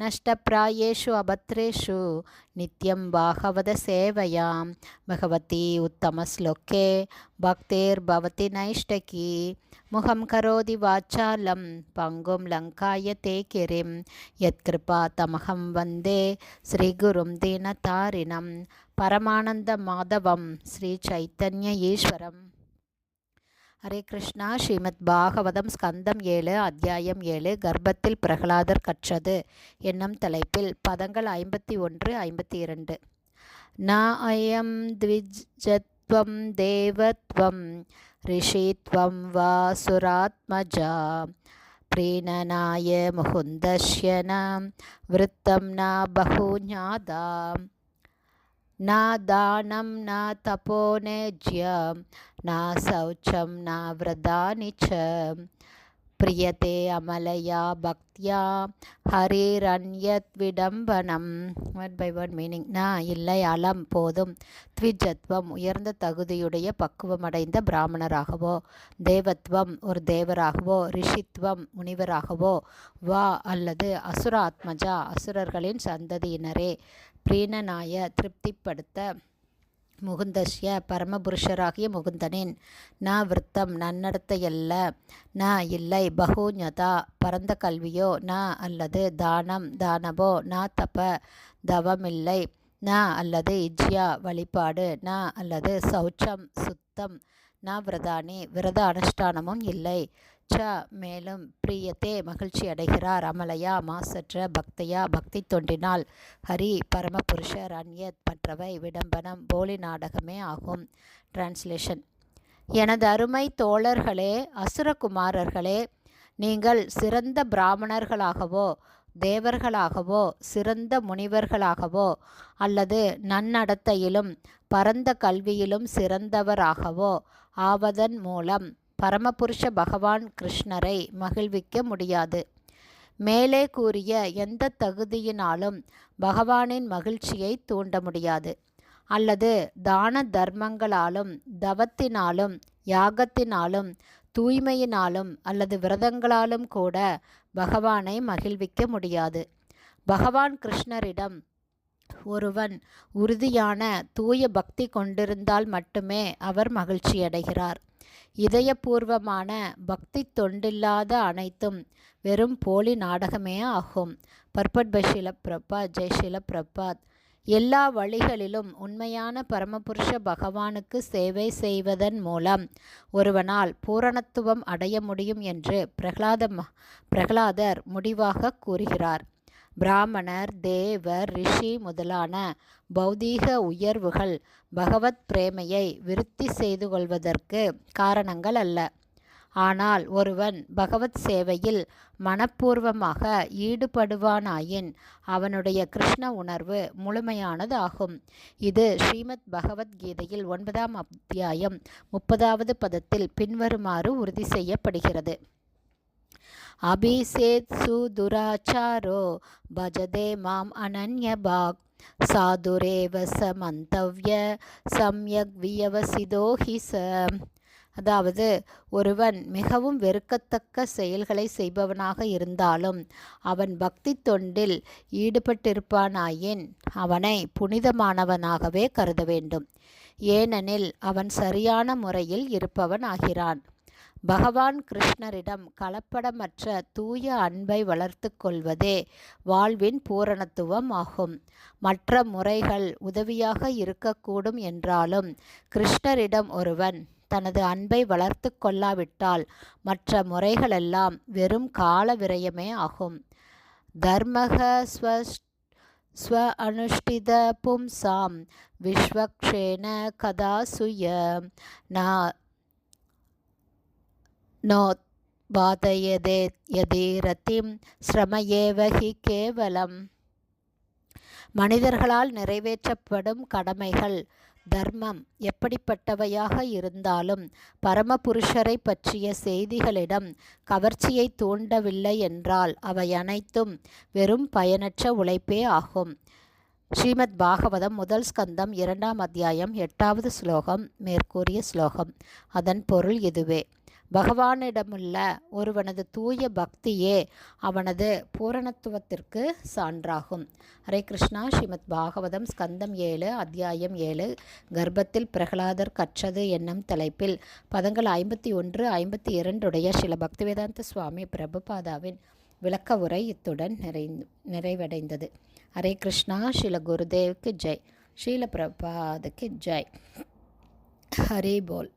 नष्टप्रायेषु अभद्रेषु नित्यं भागवतसेवयां भगवती उत्तमश्लोके भक्तिर्भवति नैष्टकी मुखं करोति वाचालं पङ्गुं लङ्कायते गिरिं यत्कृपातमहं वन्दे श्रीगुरुं दीनतारिणं परमानन्दमाधवं श्रीचैतन्य ईश्वरम् ஹரே கிருஷ்ணா ஸ்ரீமத் பாகவதம் ஸ்கந்தம் ஏழு அத்தியாயம் ஏழு கர்ப்பத்தில் பிரகலாதர் கற்றது என்னும் தலைப்பில் பதங்கள் ஐம்பத்தி ஒன்று ஐம்பத்தி இரண்டு ந அயம் த்விஜத்வம் தேவத்வம் ரிஷித்வம் வா சுராத்மஜா प्रीणनाय मुकुन्दस्य न वृत्तं न बहुज्ञादा न दानं न तपो नेज्यं न शौचं न व्रतानि च பிரியதே அமலையா பக்தியா ஹரி ரண்யத் விடம்பனம் ஒன் பை ஒன் மீனிங் நான் இல்லை அலம் போதும். த்விஜத்வம் உயர்ந்த தகுதியுடைய பக்குவமடைந்த பிராமணராகவோ தேவத்வம் ஒரு தேவராகவோ ரிஷித்வம் முனிவராகவோ வா அல்லது அசுராத்மஜா அசுரர்களின் சந்ததியினரே பிரீணனாய திருப்திப்படுத்த முகுந்தஸ்ய பரமபுருஷராகிய முகுந்தனின் ந விருத்தம் நன்னடத்தையல்ல ந இல்லை பகுஞதா பரந்த கல்வியோ ந அல்லது தானம் தானவோ ந தப தவமில்லை ந அல்லது இஜ்யா வழிபாடு ந அல்லது சௌச்சம் சுத்தம் ந விரதானி விரத அனுஷ்டானமும் இல்லை ச மேலும் பிரியத்தே மகிழ்ச்சி அடைகிறார். அமலையா மாசற்ற பக்தையா பக்தி தொண்டினால் ஹரி பரமபுருஷர் அந்யத் மற்றவை விடம்பனம் போலி நாடகமே ஆகும். டிரான்ஸ்லேஷன் எனது அருமை தோழர்களே அசுரகுமாரர்களே நீங்கள் சிறந்த பிராமணர்களாகவோ தேவர்களாகவோ சிறந்த முனிவர்களாகவோ அல்லது நன்னடத்தையிலும் பரந்த கல்வியிலும் சிறந்தவராகவோ ஆவதன் மூலம் பரமபுருஷ பகவான் கிருஷ்ணரை மகிழ்விக்க முடியாது. மேலே கூறிய எந்த தகுதியினாலும் பகவானின் மகிழ்ச்சியை தூண்ட முடியாது. அல்லது தான தர்மங்களாலும் தவத்தினாலும் யாகத்தினாலும் தூய்மையினாலும் அல்லது விரதங்களாலும் கூட பகவானை மகிழ்விக்க முடியாது. பகவான் கிருஷ்ணரிடம் ஒருவன் உறுதியான தூய பக்தி கொண்டிருந்தால் மட்டுமே அவர் மகிழ்ச்சியடைகிறார். இதயபூர்வமான பக்தி தொண்டில்லாத அனைத்தும் வெறும் போலி நாடகமே ஆகும். பர்பட் பை ஷில பிரபாத் ஜெய் ஷில பிரபாத் எல்லா வழிகளிலும் உண்மையான பரமபுருஷ பகவானுக்கு சேவை செய்வதன் மூலம் ஒருவனால் பூரணத்துவம் அடைய முடியும் என்று பிரகலாத பிரகலாதர் முடிவாக கூறுகிறார். பிராமணர் தேவர் ரிஷி முதலான பௌதீக உயர்வுகள் பகவத் பிரேமையை விருத்தி செய்து கொள்வதற்கு காரணங்கள் அல்ல. ஆனால் ஒருவன் பகவத் சேவையில் மனப்பூர்வமாக ஈடுபடுவானாயின் அவனுடைய கிருஷ்ண உணர்வு முழுமையானது ஆகும் இது ஸ்ரீமத் பகவத்கீதையில் ஒன்பதாம் அத்தியாயம் முப்பதாவது பதத்தில் பின்வருமாறு உறுதி செய்யப்படுகிறது. அபிஷேத் சுதுராச்சாரோ பஜதே மாம் அனன்யபாக் சாதுரேவ சமந்தவ்ய சம்யக் வியவசிதோ ஹிச அதாவது ஒருவன் மிகவும் வெறுக்கத்தக்க செயல்களை செய்பவனாக இருந்தாலும் அவன் பக்தி தொண்டில் ஈடுபட்டிருப்பானாயின் அவனை புனிதமானவனாகவே கருத வேண்டும். ஏனெனில் அவன் சரியான முறையில் இருப்பவன் ஆகிறான். பகவான் கிருஷ்ணரிடம் கலப்படமற்ற தூய அன்பை வளர்த்து கொள்வதே வாழ்வின் பூரணத்துவம் ஆகும். மற்ற முறைகள் உதவியாக இருக்கக்கூடும் என்றாலும் கிருஷ்ணரிடம் ஒருவன் தனது அன்பை வளர்த்து கொள்ளாவிட்டால் மற்ற முறைகளெல்லாம் வெறும் கால விரயமே ஆகும். தர்மக ஸ்வ ஸ்வ அனுஷ்டித பும்சாம் விஸ்வக்ஷேன கதாசுய நா நோத்பாதயதே யதி ரத்திம் ஸ்ரமயேவஹி கேவலம் மனிதர்களால் நிறைவேற்றப்படும் கடமைகள் தர்மம் எப்படிப்பட்டவையாக இருந்தாலும் பரமபுருஷரை பற்றிய செய்திகளிடம் கவர்ச்சியை தூண்டவில்லை என்றால் அவை அனைத்தும் வெறும் பயனற்ற உழைப்பே ஆகும். ஸ்ரீமத் பாகவதம் முதல் ஸ்கந்தம் இரண்டாம் அத்தியாயம் எட்டாவது ஸ்லோகம் மேற்கூறிய ஸ்லோகம். அதன் பொருள் இதுவே. பகவானிடமுள்ள ஒருவனது தூய பக்தியே அவனது பூரணத்துவத்திற்கு சான்றாகும். ஹரே கிருஷ்ணா. ஸ்ரீமத் பாகவதம் ஸ்கந்தம் ஏழு அத்தியாயம் ஏழு. கர்ப்பத்தில் பிரகலாதர் கற்றது என்னும் தலைப்பில் பதங்கள் ஐம்பத்தி ஒன்று ஐம்பத்தி இரண்டுடைய சில பக்திவேதாந்த சுவாமி பிரபுபாதாவின் விளக்க உரை இத்துடன் நிறை நிறைவடைந்தது. ஹரே கிருஷ்ணா. ஸ்ரீல குருதேவுக்கு ஜெய். ஸ்ரீல பிரபாதுக்கு ஜெய். ஹரே போல்.